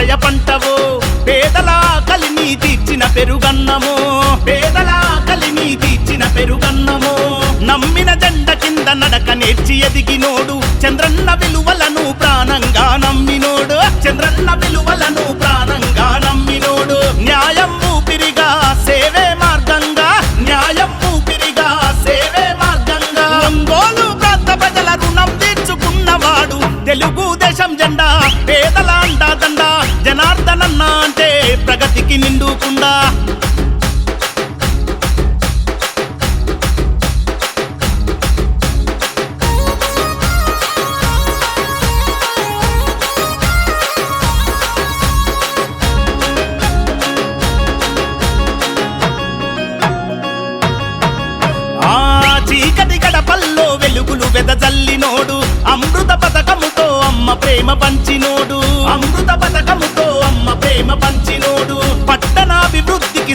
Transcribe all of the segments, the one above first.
ఆంజనేయులు ఆశయ పంటవో పేదల కలిని తీర్చిన పెరుగన్నము పేదల కలిని తీర్చిన పెరుగన్నము. నమ్మిన జెండ కింద నడక నేర్చి ఎదిగినోడు చంద్రన్న విలువలను ప్రాణంగా నమ్మినోడు చంద్రన్న విలువలను ప్రగతికి నిండుకుండా. ఆ గడపల్లో వెలుగులు వెదజల్లినోడు. అమృత పథకముతో అమ్మ ప్రేమ పంచినోడు. అమృత పథకముతో అమ్మ ప్రేమ పంచినోడు.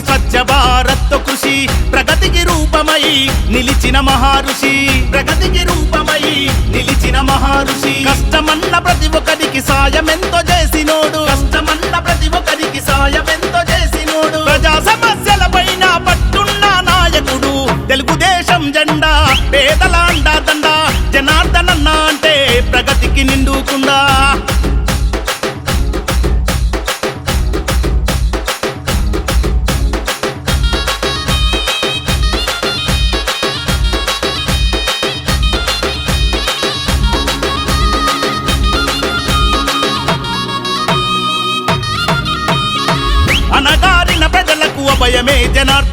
పట్టణాభివృద్ధికి స్వచ్ఛ భారత్ కృషి ప్రగతికి రూపమై నిలిచిన మహారుషి. ప్రగతికి రూపమై నిలిచిన మహారుషి. కష్టమన్న ప్రతి ఒక్కరికి సాయం ఎంతో చేసినోడు. కష్టమన్న ప్రతి ఒక్కరికి సాయం ఎంతో చేసినోడు. ప్రజా సమస్యల పైన పట్టున్న నాయకుడు. తెలుగుదేశం జెండా పేదల అండా దండ జనార్దనన్న అంటే ప్రగతికి నిండుకుండా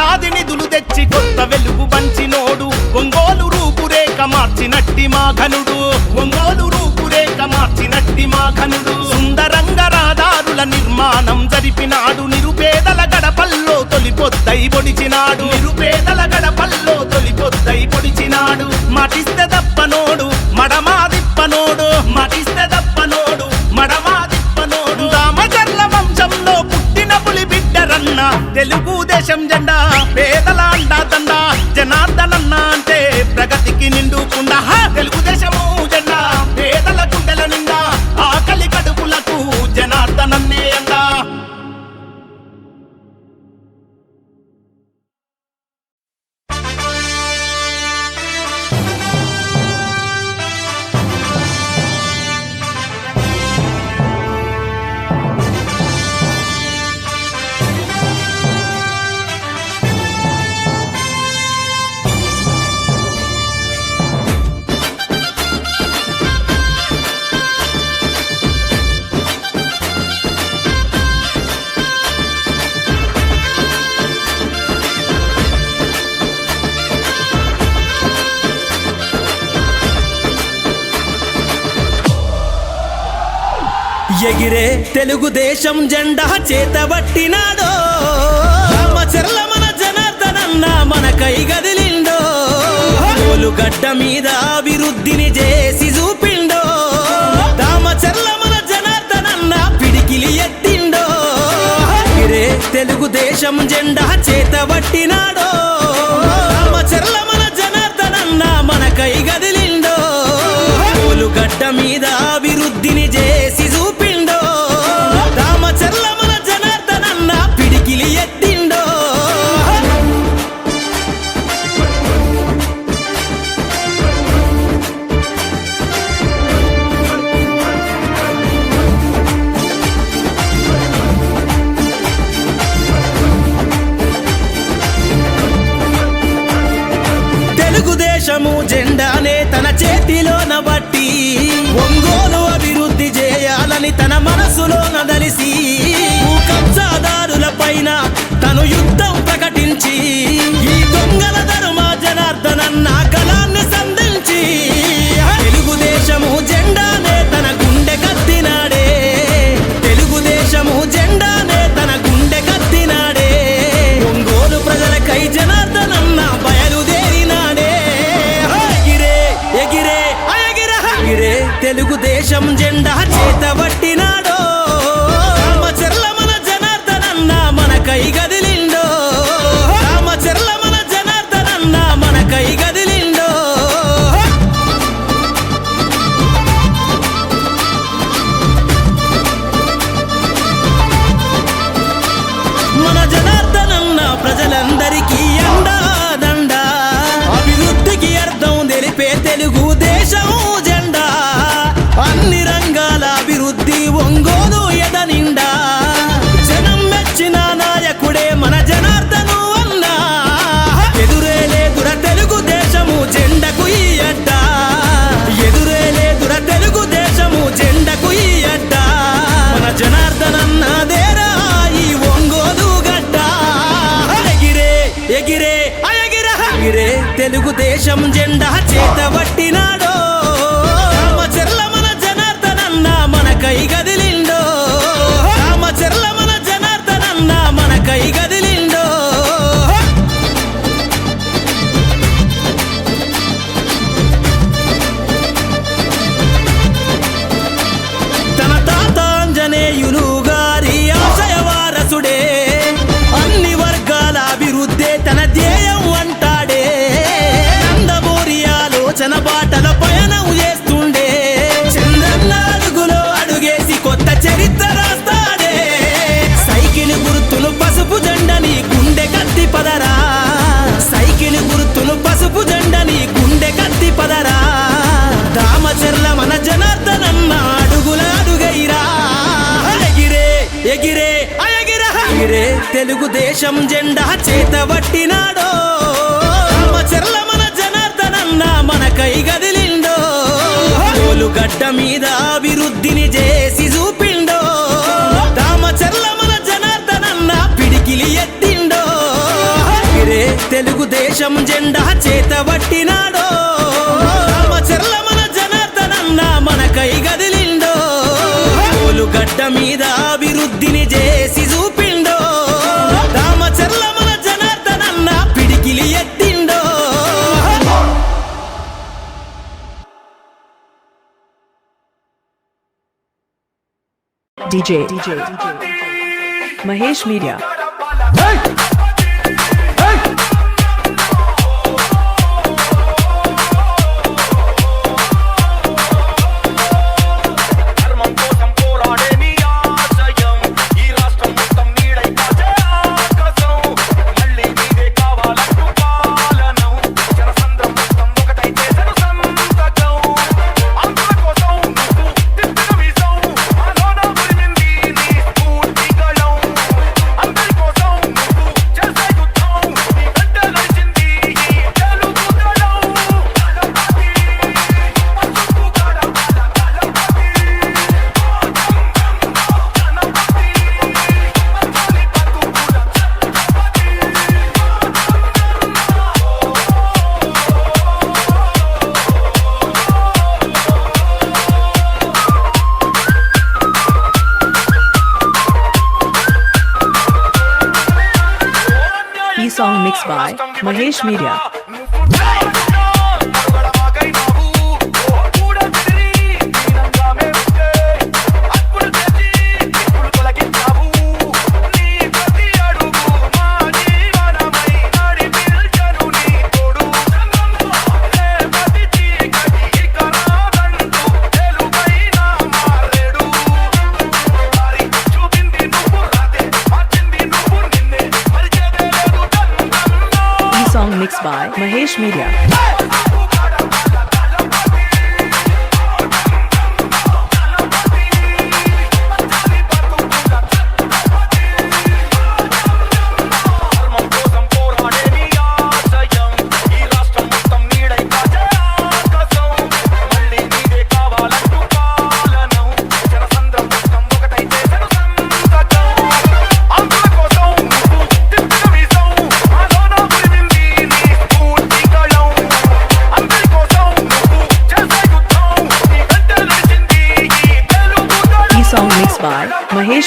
వేలాది నిధులు తెచ్చి కొత్త వెలుగు పంచినోడు ఒంగోలు రూపురేఖ మార్చినట్టి మా ఘనుడు. ఒంగోలు రూపురేఖ మార్చినట్టి మా ఘనుడు. సుందరంగ రహదారుల నిర్మాణం జరిపినాడు. నిరుపేదల గడపల్లో తొలి పొద్దై పొడిచినాడు. నిరుపేదల గడపల్లో తొలి పొద్దై పొడిచినాడు. మాటిస్తే తప్పనో ప్రగతికి ఎగిరే తెలుగుదేశం జెండా చేతబట్టినాడో. చెర్ల మన జనార్దనన్న మన కై గదిలిండో. గడ్డ మీద అభివృద్ధిని చేసి చూపిండో. తామ చెర్ల మన జనార్దనన్న పిడికిలి ఎత్తిండో. ఎగిరే తెలుగుదేశం జెండా చేత బట్టినాడో మన కై గదిలిండో. గడ్డ మీద అభివృద్ధిని చే దేశము జెండానే తన చేతిలో నబట్టి ఒంగోలు అభివృద్ధి చేయాలని తన మనసులో నదలిసి కబ్జాదారుల పైన తను యుద్ధం ప్రకటించి Better దేశం జెండా చేతవట్టి కత్తి పదరా? సైకిల్ గుర్తులు పసుపు జెండని గుండె కత్తి పదరా? దామచర్ల మన జనార్దనన్న అడుగుల అడుగైరా? ఎగిరే ఎగిరే ఎగిరే తెలుగుదేశం జెండా చేత పట్టినాడో? దామచర్ల మన జనార్దనన్న మన కై గదిలిండో? గడ్డ మీద అభివృద్ధిని చే దేశం జెండా చేత పట్టినాడో చెర్ల మన జనార్దనన్న మన కై గడ్డ మీద అభివృద్ధిని చేసి చూపిండో రామచర్ల మన జనార్దనన్న పిడికిలి ఎత్తిండో DJ, DJ, DJ. Mahesh Media. Mahesh Media.